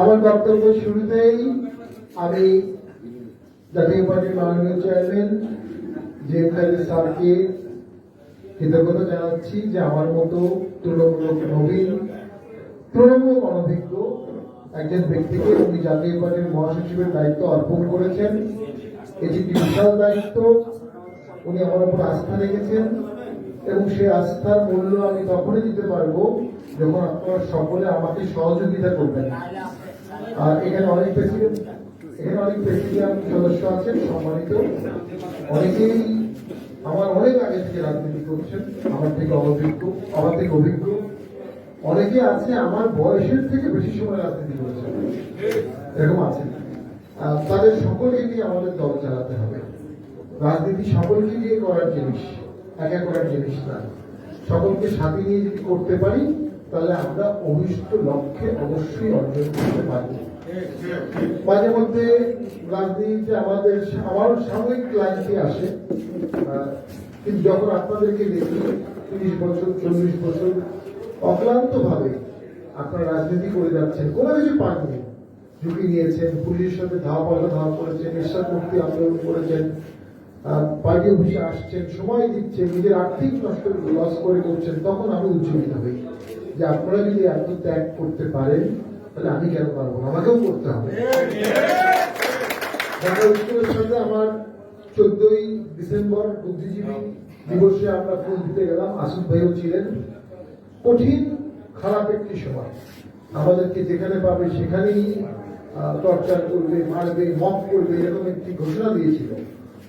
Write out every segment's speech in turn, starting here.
আমার বক্তব্য শুরুতেই আমি জাতীয় পার্টির মাননীয় চেয়ারম্যান জে এম স্যারকে কৃতজ্ঞতা জানাচ্ছি যে আমার মতো তুলনামূলক নবীন তৃণমূল অনভিজ্ঞ একজন ব্যক্তিকে উনি জাতীয় পার্টির মহাসচিবের দায়িত্ব অর্পণ করেছেন। এটি বিশাল দায়িত্ব। উনি আমার উপর আস্থা রেখেছেন। এবং সেই আস্থার মূল্য আমি তখনই দিতে পারব যখন আপনারা সকলে আমাকে সহযোগিতা করবেন। আর এখানে অনেক প্রেসিডেন্ট, এখানে অনেক প্রেসিডিয়াম সদস্য আছেন, সম্মানিত। অনেকেই আমার অনেক আগে থেকে রাজনীতি করছেন, আমার থেকে অভিজ্ঞ, আমার থেকে অভিজ্ঞ। অনেকে আছে, আমার বয়সের থেকে বেশি সময় রাজনীতি করেছেন। এরকম আছে তাদের সকলকে নিয়ে আমাদের দল চালাতে হবে। রাজনীতি সকলকে নিয়ে করার জিনিস। একা করার জিনিস না সকলকে সাথে নিয়ে যদি করতে পারি, তাহলে আমরা অভিষ্ট লক্ষ্যে অবশ্যই অর্জন করতে পারি মাঝে মধ্যে রাজনীতিতে আমাদের আমার সাময়িক ক্লান্তি আসে। কিন্তু যখন আপনাদেরকে দেখি, তিরিশ বছর, চল্লিশ বছর অক্লান্ত ভাবে আপনারা রাজনীতি করে যাচ্ছেন, কোনো কিছু পাননি। ঝুঁকি নিয়েছেন, পুলিশের সাথে ধাওয়া পাল্টা ধাওয়া করেছেন নেশার মুক্তি আন্দোলন করেছেন পার্টি অফিসে আসছেন, সময় দিচ্ছেন, নিজের আর্থিক লস করে করছেন তখন আমি উজ্জীবিত হই। যে আপনারা যদি এত ত্যাগ করতে পারেন, তাহলে আমি কেন পারব না? আমাকেও করতে হবে। সাথে আমার চোদ্দই ডিসেম্বর বুদ্ধিজীবী দিবসে আমরা ফুল দিতে গেলাম। ভাইও ছিলেন। কঠিন, খারাপ একটি সময়। আমাদেরকে যেখানে পাবে সেখানেই টর্চার করবে, মারবে মক করবে, এরকম একটি ঘোষণা দিয়েছিল।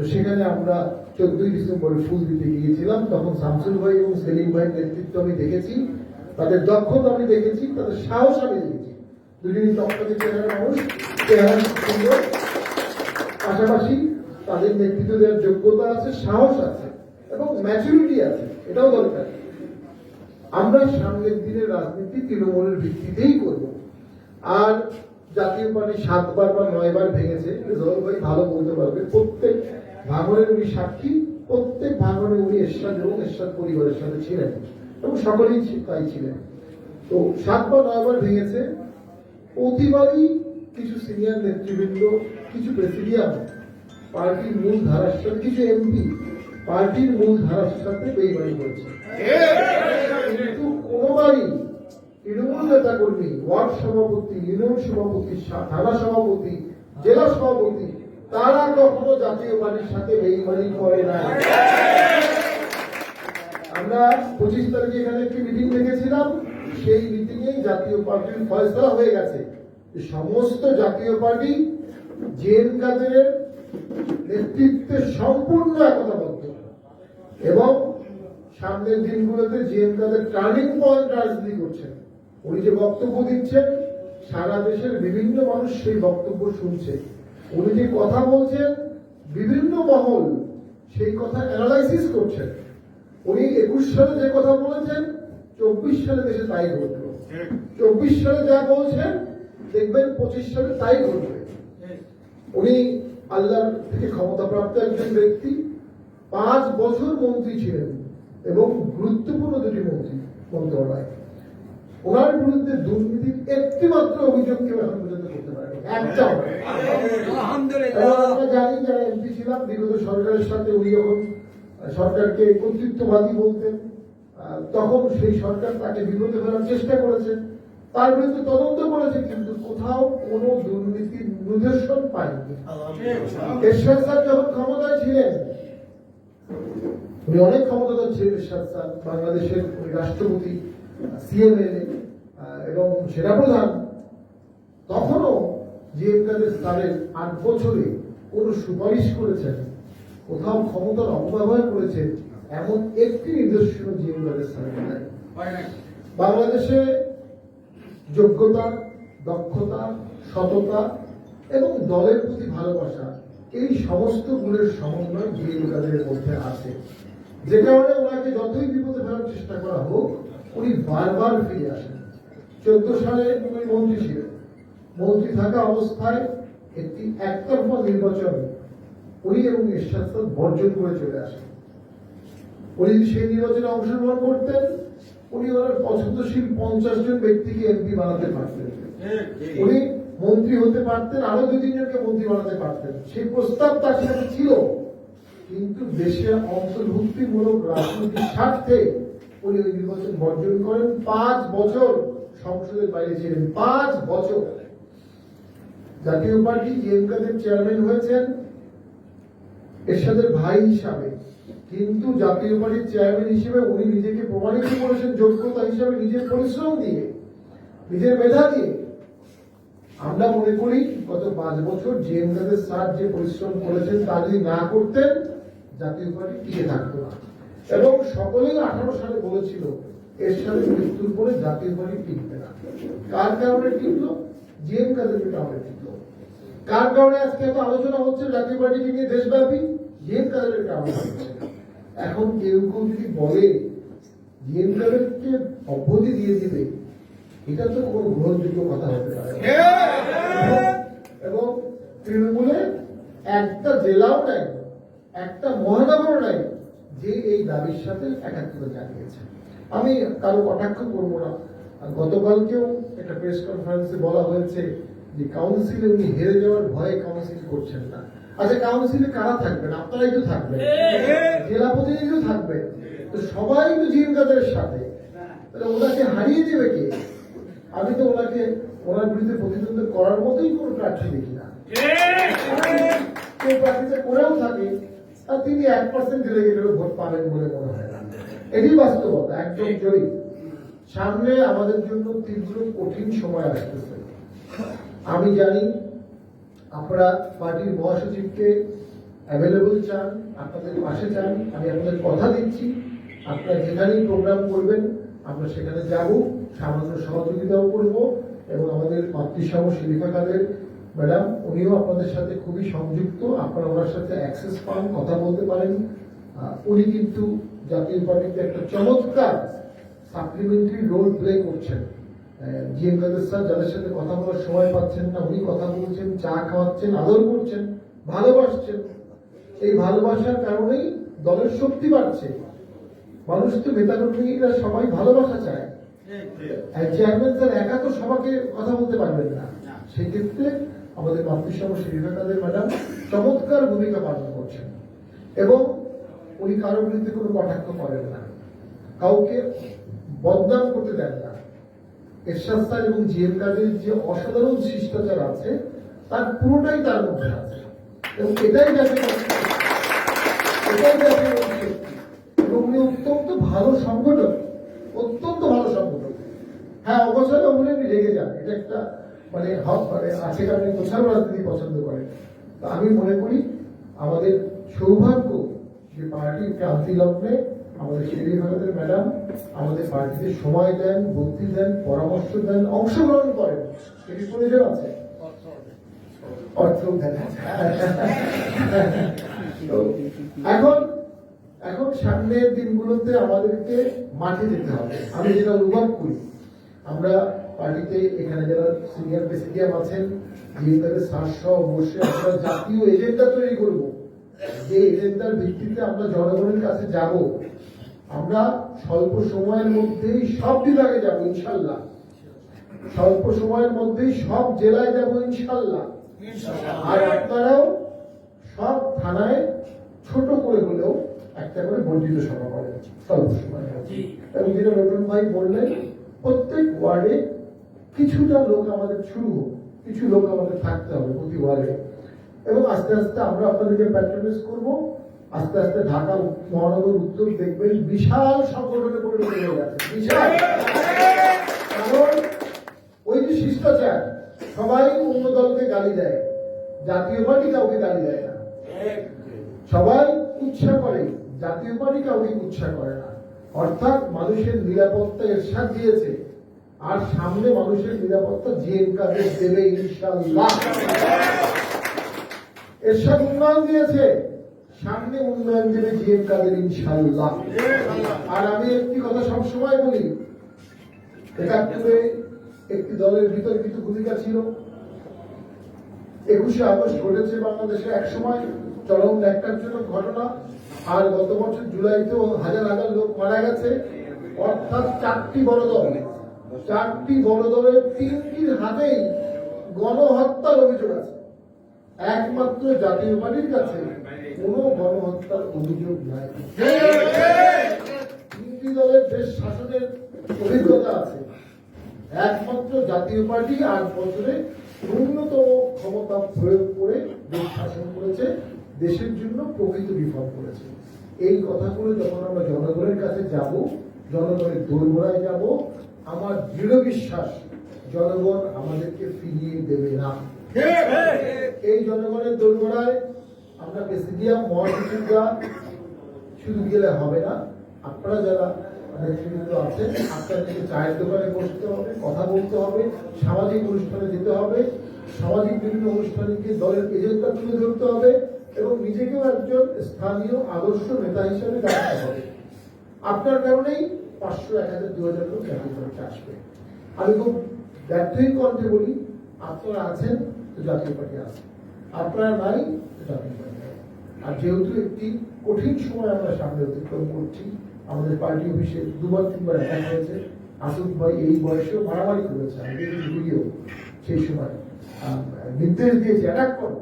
তো সেখানে আমরা চোদ্দই ডিসেম্বরে ফুল দিতে গিয়েছিলাম। তখন শামসুল ভাই এবং সেলিম ভাইয়ের নেতৃত্ব আমি দেখেছি। তাদের দক্ষতা আমি দেখেছি, তাদের সাহস আমি দেখেছি। দুজনই দক্ষতা চেহারা মানুষ, চেহারা সুন্দর। পাশাপাশি তাদের নেতৃত্ব দেওয়ার যোগ্যতা আছে, সাহস আছে এবং ম্যাচুরিটি আছে, এটাও দরকার। আমরা সামনের দিনের রাজনীতি তৃণমূলের ভিত্তিতেই করব। আর জাতীয় পার্টি সাতবার বা নয়বার ভেঙেছে রেজাউল ভাই ভালো বলতে পারবে। প্রত্যেক ভাঙনের উনি সাক্ষী, প্রত্যেক ভাঙনে উনি এরশাদ এবং এরশাদ পরিবারের সাথে ছিলেন এবং সকলেই তাই ছিলেন। তো সাতবার নয়বার ভেঙেছে। প্রতিবারই কিছু সিনিয়র নেতৃবৃন্দ, কিছু প্রেসিডিয়াম, পার্টির মূল ধারার সাথে, কিছু এমপি পার্টির মূল ধারার সাথে বেইমানি করেছে। কিন্তু কোনোবারই তৃণমূল নেতা কর্মী ওয়ার্ড সভাপতি, ইউনিয়ন সভাপতি থানা সভাপতি, জেলা সভাপতি তারা কখনো জাতীয় পার্টির সাথে বেইমানি করে না। আমরা পঁচিশ তারিখে এখানে একটি মিটিং রেখেছিলাম সেই মিটিং এ জাতীয় পার্টির ফয়সলা হয়ে গেছে। সমস্ত জাতীয় পার্টি জেএম কাদেরের নেতৃত্বে সম্পূর্ণ একতাবদ্ধ। এবং সামনের দিনগুলোতে জিএম কাদের টার্নিং পয়েন্ট রাজনীতি করছেন। উনি যে বক্তব্য দিচ্ছেন, সারা দেশের বিভিন্ন মানুষ সেই বক্তব্য শুনছে। উনি যে কথা বলছেন, বিভিন্ন মহল সেই কথা অ্যানালাইসিস করছেন। উনি একুশ সালে যে কথা বলেছেন, চব্বিশ সালে দেশে তাই ঘটলো। চব্বিশ সালে যা বলছেন, দেখবেন পঁচিশ সালে তাই ঘটবে। উনি আল্লাহর থেকে ক্ষমতাপ্রাপ্ত একজন ব্যক্তি, পাঁচ বছর মন্ত্রী ছিলেন এবং গুরুত্বপূর্ণ দুটি মন্ত্রী, মন্ত্রণালয়। ওনার বিরুদ্ধে দুর্নীতির একটি মাত্র অভিযোগ কেউ এখন পর্যন্ত করতে পারেনি। একটাও। আমরা জানি যারা এমপি ছিলাম বিগত সরকারের সাথে উনি যখন সরকারকে কর্তৃত্ববাদী বলতেন তখন সেই সরকার তাকে বিরোধে ফেলার চেষ্টা করেছে। তার বিরুদ্ধে তদন্ত করেছে কিন্তু কোথাও কোনো দুর্নীতির নিদর্শন পায়নি। এরশাদ স্যার যখন ক্ষমতায় ছিলেন উনি অনেক ক্ষমতাধর ছিলেন এরশাদ স্যার বাংলাদেশের রাষ্ট্রপতি। সিএমএলএ এবং সেনাপ্রধান তখনও জিএম কাদের স্যারের আট বছরে কোন সুপারিশ করেছেন কোথাও ক্ষমতার অপব্যবহার করেছেন এমন একটি নিদর্শন জিএম কাদের স্যারের বাংলাদেশে যোগ্যতা দক্ষতা সততা এবং দলের প্রতি ভালোবাসা এই সমস্ত গুণের সমন্বয় জিএম কাদের মধ্যে আছে। যে কারণে ওনাকে যতই বিপদে ফেলার চেষ্টা করা হোক উনি বারবার ফিরে আসেন। চোদ্দ সালে উনি মন্ত্রী ছিলেন। মন্ত্রী থাকা অবস্থায় একটি একতরফা নির্বাচন উনি এবং এরশাদ বর্জন করে চলে আসেন। উনি সেই নির্বাচনে অংশগ্রহণ করতেন। উনি ওনার পছন্দশীল পঞ্চাশ জন ব্যক্তিকে এমপি বানাতে পারতেন। উনি মন্ত্রী হতে পারতেন, আরও দুই তিনজনকে মন্ত্রী বানাতে পারতেন। সেই প্রস্তাব তার সাথে ছিল। কিন্তু দেশের অন্তর্ভুক্তিমূলক রাজনৈতিক স্বার্থে উনি ওই নির্বাচন বর্জন করেন। পাঁচ বছর সংসদের বাইরে ছিলেন। পাঁচ বছর। জাতীয় পার্টি জিএমকাদের চেয়ারম্যান হয়েছেন এরশাদের ভাই হিসাবে। কিন্তু জাতীয় পার্টির চেয়ারম্যান হিসেবে উনি নিজেকে প্রমাণিত করেছেন যোগ্যতা হিসাবে নিজের পরিশ্রম দিয়ে, নিজের মেধা দিয়ে। আমরা মনে করি গত পাঁচ বছর জিএমকাদের স্যার যে পরিশ্রম করেছেন তা যদি না করতেন জাতীয় পার্টি টিকে থাকতো না। এবং সকলেই আঠারো সালে বলেছিল, এর সাথে মৃত্যুর পরে জাতীয় পার্টি টিকবে না। কার কারণে টিকলো জিএম কাদের কারণে টিকলো কার কারণে আজকে এত আলোচনা হচ্ছে জাতীয় পার্টিকে নিয়ে দেশব্যাপী? জিএম কাদের কারণে এখন কেউ কেউ যদি বলে জিএম কাদেরকে অব্যাহতি দিয়ে দিবে, এটা তো কোনো গ্রহণযোগ্য কথা হতে পারে। এবং তৃণমূলে একটা জেলাও নাই, একটা মহানগর নাই যে এই দাবির সাথে একাত্মতা জানিয়েছে। আমি কারও কটাক্ষ করব না। গতকালকেও একটা প্রেস কনফারেন্সে বলা হয়েছে যে কাউন্সিলে উনি হেরে যাওয়ার ভয়ে কাউন্সিল করছেন না। আচ্ছা কাউন্সিলে কারা থাকবেন? আপনারাই তো থাকবেন। জেলা প্রতিনিধিও থাকবেন। তো সবাই তো জিম সাথে। তাহলে ওনাকে হারিয়ে দেবে কে? আমি তো ওনাকে ওনার বিরুদ্ধে প্রতিদ্বন্দ্বিতা করার মতোই কোনো প্রার্থী দেখি না। কেউ প্রার্থীতে করেও থাকে। আর তিনি এক পার্সেন্ট ডেলিগেটেরও ভোট পাবেন বলে মনে হয় না। এটি বাস্তবতা একদম জয়ী সামনে আমাদের জন্য তীব্র কঠিন সময় আসতেছে। আমি জানি আপনারা পার্টির মহাসচিবকে অ্যাভেলেবল চান আপনাদের পাশে চান আমি আপনাদের কথা দিচ্ছি। আপনারা যেখানেই প্রোগ্রাম করবেন আমরা সেখানে যাব সামান্য সহযোগিতাও করব এবং আমাদের মাতৃসম শিলিকা কাদের ম্যাডাম উনিও আপনাদের সাথে খুবই সংযুক্ত। আপনারা ওনার সাথে অ্যাক্সেস পান কথা বলতে পারেন। উনি কিন্তু জাতীয় পার্টিতে একটা চমৎকার সাপ্লিমেন্টারি রোল প্লে করছেন। জিএম কাদের স্যার যাদের সাথে কথা বলার সময় পাচ্ছেন না উনি কথা বলছেন চা খাওয়াচ্ছেন আদর করছেন ভালোবাসছেন। এই ভালোবাসার কারণেই দলের শক্তি বাড়ছে। মানুষ তো নেতাকর্মীরা সবাই ভালোবাসা চায়। চেয়ারম্যান স্যার একা তো সবাইকে কথা বলতে পারবেন না। সেক্ষেত্রে আমাদের মাতৃসম শিরিনা কাদের ম্যাডাম চমৎকার ভূমিকা পালন করছেন। এবং উনি কারোর বিরুদ্ধে কোনো কটাক্ষ করেন না। কাউকে বদনাম করতে দেন না। এরশাদ স্যার এবং জিএম কাদের যে অসাধারণ শিষ্টাচার আছে, তার পুরোটাই তার মধ্যে আছে। এবং এটাই যাতে এটাই এবং উনি অত্যন্ত ভালো সংগঠক, অত্যন্ত ভালো সংগঠক। হ্যাঁ অবসর উনি রেগে যান। এটা একটা মানে হক মানে আছে কারণে প্রচার রাজনীতি পছন্দ করেন। তা আমি মনে করি, আমাদের সৌভাগ্য যে পার্টির ক্রান্তি লগ্নে আমাদের শেরি ভারতের ম্যাডাম আমাদের পার্টিতে সময় দেন, বুদ্ধি দেন, পরামর্শ দেন, অংশগ্রহণ করেন। এটি প্রয়োজন আছে এখন এখন সামনের দিনগুলোতে আমাদেরকে মাঠে যেতে হবে। আমি যেটা অনুভব করি, আমরা পার্টিতে এখানে যারা সিনিয়র প্রেসিডিয়াম আছেন জিএমদের সহ বসে আমরা জাতীয় এজেন্ডা তৈরি করব। যে এজেন্ডার ভিত্তিতে আমরা জনগণের কাছে যাব আমরা স্বল্প সময়ের মধ্যেই সব বিভাগে যাব ইনশাল্লাহ। স্বল্প সময়ের মধ্যেই সব জেলায় যাব ইনশাল্লাহ। আর আপনারাও সব থানায় ছোট করে হলেও একটা করে বর্ধিত সভা করেন স্বল্প সময়ের মধ্যে। এবং যেটা রতন ভাই বললেন প্রত্যেক ওয়ার্ডে কিছুটা লোক আমাদের শুরু কিছু লোক আমাদের থাকতে হবে প্রতি ওয়ার্ডে। এবং আস্তে আস্তে আমরা আপনাদেরকে প্যাট্রোনাইজ করব। আস্তে আস্তে ঢাকা মহানগর উত্তর দেখবেন বিশাল সংগঠনে পরিণত হয়ে গেছে। বিশাল। কারণ ওই যে শিষ্টাচার, সবাই অন্য দলকে গালি দেয়, জাতীয় পার্টি কাউকে গালি দেয় না। সবাই উৎসাহ করে, জাতীয় পার্টি কাউকে উৎসাহ করে না। অর্থাৎ মানুষের নিরাপত্তা এরশাদ দিয়েছে। আর সামনে মানুষের নিরাপত্তা জিএম কাদের দেবে ইনশাল্লাহ উন্নয়ন দিয়েছে, সামনে উন্নয়ন দেবে জিএম কাদের ইনশাল্লাহ আর আমি একটি কথা সবসময় বলি, একাত্তরে একটি দলের বিতর্কিত ভূমিকা ছিল। একুশে আগস্ট ঘটেছে বাংলাদেশে এক সময় চরম ন্যাক্কারজনক ঘটনা, আর গত বছর জুলাইতেও হাজার হাজার লোক মারা গেছে। অর্থাৎ চারটি বড় দল। চারটি বড় দলের তিনটির হাতেই গণহত্যার অভিযোগ আছে। একমাত্র জাতীয় পার্টির কাছে কোনো গণহত্যার অভিযোগ নাই। তিনটি দলের দেশ শাসনের অভিজ্ঞতা আছে। একমাত্র জাতীয় পার্টি আট বছরে ন্যূনতম ক্ষমতা প্রয়োগ করে দেশ শাসন করেছে, দেশের জন্য প্রকৃত রিফর্ম করেছে। এই কথাগুলো যখন আমরা জনগণের কাছে যাব, জনগণের দোরগোড়ায় যাব আমার দৃঢ় বিশ্বাস জনগণ আমাদেরকে ফিরিয়ে দেবে না। এই জনগণের দোরগোড়ায় আমরা প্রেসিডিয়াম মহাসচিবরা শুধু গেলে হবে না আপনারা যারা নেতৃবৃন্দ আছেন আপনাদেরকে চায়ের দোকানে বসতে হবে কথা বলতে হবে সামাজিক অনুষ্ঠানে যেতে হবে সামাজিক বিভিন্ন অনুষ্ঠানে গিয়ে দলের এজেন্ডা তুলে ধরতে হবে এবং নিজেকেও একজন স্থানীয় আদর্শ নেতা হিসেবে দেখাতে হবে। আপনার কারণেই পাঁচশো এক হাজার দু হাজার লোক পার্টি আসবে। আমি খুব ব্যর্থই কণ্ঠে বলি, আপনারা আছেন তো জাতীয় পার্টি আপনারা নাই তো জাতীয় পার্টি আর যেহেতু একটি কঠিন সময় আমরা সামনে অতিক্রম করছি, আমাদের পার্টি অফিসে দুবার তিনবার হয়েছে। আসুক ভাই, এই বয়সেও মারামারি করেছে, আমি দেখেছি ভিডিও সেই সময়। নির্দেশ দিয়েছে, অ্যাটাক করো।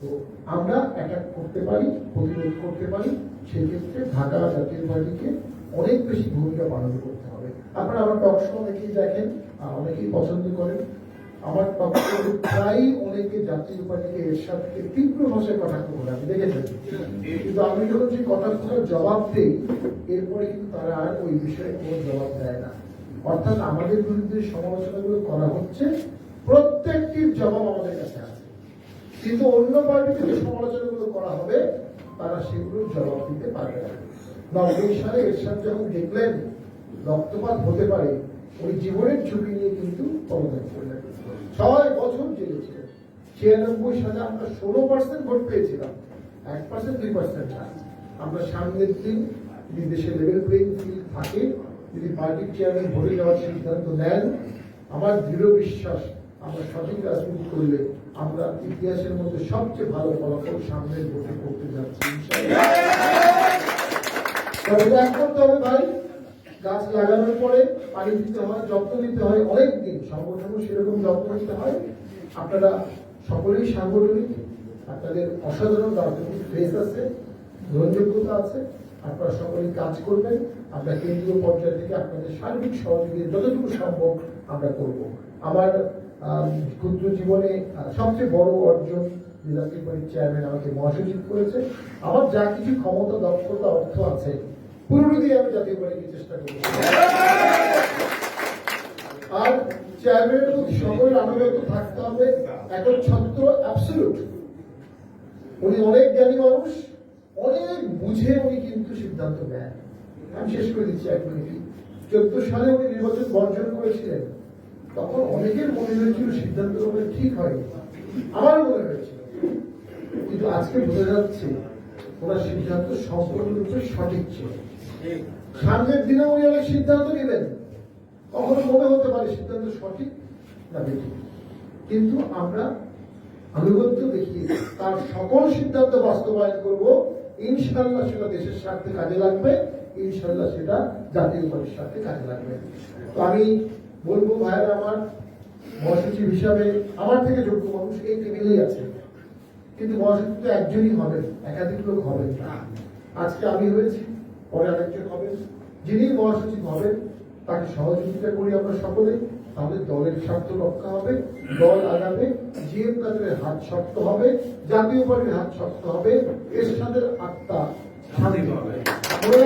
তো আমরা অ্যাটাক করতে পারি, প্রতিরোধ করতে পারি, সেক্ষেত্রে ঢাকা জাতীয় পার্টিকে অনেক বেশি ভূমিকা পালন করতে হবে। আপনারা আমার টক শো অনেকেই দেখেন অনেকেই পছন্দ করেন। আমার টক শো প্রায় অনেকে জাতীয় পার্টিকে এর সাথে তীব্র ভাষায় কটাক্ষ করে আমি দেখেছেন? কিন্তু আমি যখন সেই কটাক্ষটার জবাব দিই, এরপরে কিন্তু তারা আর ওই বিষয়ে কোনো জবাব দেয় না। অর্থাৎ আমাদের বিরুদ্ধে সমালোচনাগুলো করা হচ্ছে, প্রত্যেকটির জবাব আমাদের কাছে আছে। কিন্তু অন্য পার্টিতে যে সমালোচনাগুলো করা হবে, তারা সেগুলোর জবাব দিতে পারবে না। নব্বই সালে এরশাদ যখন দেখলেন রক্তপাত হতে পারে, ওই জীবনের ঝুঁকি নিয়ে কিন্তু পদত্যাগ করলেন। ছয় বছর জেলে ছিলেন। ছিয়ানব্বই সালে আমরা ষোলো পার্সেন্ট ভোট পেয়েছিলাম। এক পার্সেন্ট দুই পার্সেন্ট না। আমরা সামনের দিন যদি দেশে লেভেল প্লেইং ফিল্ড থাকে, যদি পার্টির চেয়ারম্যান ভোটে যাওয়ার সিদ্ধান্ত নেন, আমার দৃঢ় বিশ্বাস, আমরা সঠিক রাজনীতি করলে আমরা ইতিহাসের মধ্যে সবচেয়ে ভালো ফলাফল সামনের ভোটে করতে যাচ্ছি। ভাই। গাছ লাগানোর পরে পানি দিতে হয়, যত্ন নিতে হয় অনেক দিন সংগঠনও সেরকম যত্ন নিতে হয়। আপনারা সকলেই সাংগঠনিক, আপনাদের অসাধারণ রাজনৈতিক ফেস আছে, গ্রহণযোগ্যতা আছে, আপনারা সকলেই কাজ করবেন। আমরা কেন্দ্রীয় পর্যায় থেকে আপনাদের সার্বিক সহযোগিতা যতটুকু সম্ভব আমরা করব। আমার ক্ষুদ্র জীবনে সবচেয়ে বড় অর্জন পার্টির চেয়ারম্যান আমাকে মহাসচিব করেছে। আমার যা কিছু ক্ষমতা, দক্ষতা, অর্থ আছে দিয়ে আমি জাতীয় পার্টিকে চেষ্টা করব। আর চেয়ারম্যানের প্রতি সকলের আনুগত্য থাকতে হবে, একচ্ছত্র অ্যাবসলুট উনি অনেক জ্ঞানী মানুষ, অনেক বুঝে উনি কিন্তু সিদ্ধান্ত নেন। আমি শেষ করে দিচ্ছি, এক মিনিট। চোদ্দ সালে উনি নির্বাচন বর্জন করেছিলেন। তখন অনেকের মনে হয়েছিল সিদ্ধান্ত ঠিক হয়নি। আমার মনে হয়েছিল। কিন্তু আজকে বোঝা যাচ্ছে ওনার সিদ্ধান্ত সম্পূর্ণরূপে সঠিক ছিল। সামনের দিনে উনি অনেক সিদ্ধান্ত নেবেন। কখনো মনে হতে পারে সিদ্ধান্ত সঠিক না বেঠিক। কিন্তু আমরা আনুগত্য দেখিয়ে তার সকল সিদ্ধান্ত বাস্তবায়ন করব। ইনশাল্লাহ সেটা দেশের স্বার্থে কাজে লাগবে। ইনশাল্লাহ সেটা জাতীয় পার্টির স্বার্থে কাজে লাগবে। তো আমি বলব, ভাইয়ের আমার মহাসচিব হিসাবে আমার থেকে যোগ্য মানুষ এই টেবিলেই আছে। কিন্তু মহাসচিব তো একজনই হবেন একাধিক লোক হবেন না আজকে আমি হয়েছি পরে আরেকজন হবেন যিনি মহাসচিব হবেন তাকে সহযোগিতা করি আমরা সকলে তাহলে দলের স্বার্থ রক্ষা হবে দল আগাবে জিএম কাদের হাত শক্ত হবে জাতীয় পার্টির হাত শক্ত হবে এরশাদের আত্মা শান্তি হবে হবে,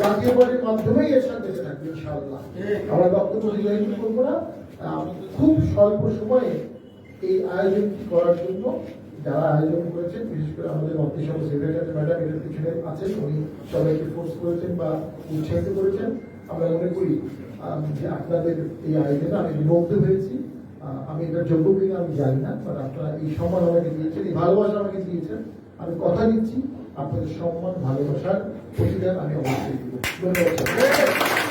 জাতীয় পার্টির মাধ্যমেই এরশাদ বেঁচে থাকবে ইনশাআল্লাহ। আমার বক্তব্য করব না। খুব স্বল্প সময়ে এই আয়োজনটি করার জন্য যারা আয়োজন করেছেন, বিশেষ করে আমাদের মন্ত্রিসভা সেক্রেটারি ম্যাডাম এটার পিছনে আছেন, উনি সবাইকে ফোর্স করেছেন বা উৎসাহিত করেছেন। আমরা মনে করি যে আপনাদের এই আয়োজনে আমি বিমুগ্ধ হয়েছি। আমি এটা যোগ্য কিনা আমি জানি না বাট আপনারা এই সম্মান আমাকে দিয়েছেন, এই ভালোবাসা আমাকে দিয়েছেন। আমি কথা দিচ্ছি, আপনাদের সম্মান, ভালোবাসার প্রতিদান আমি অবশ্যই দিব। ধন্যবাদ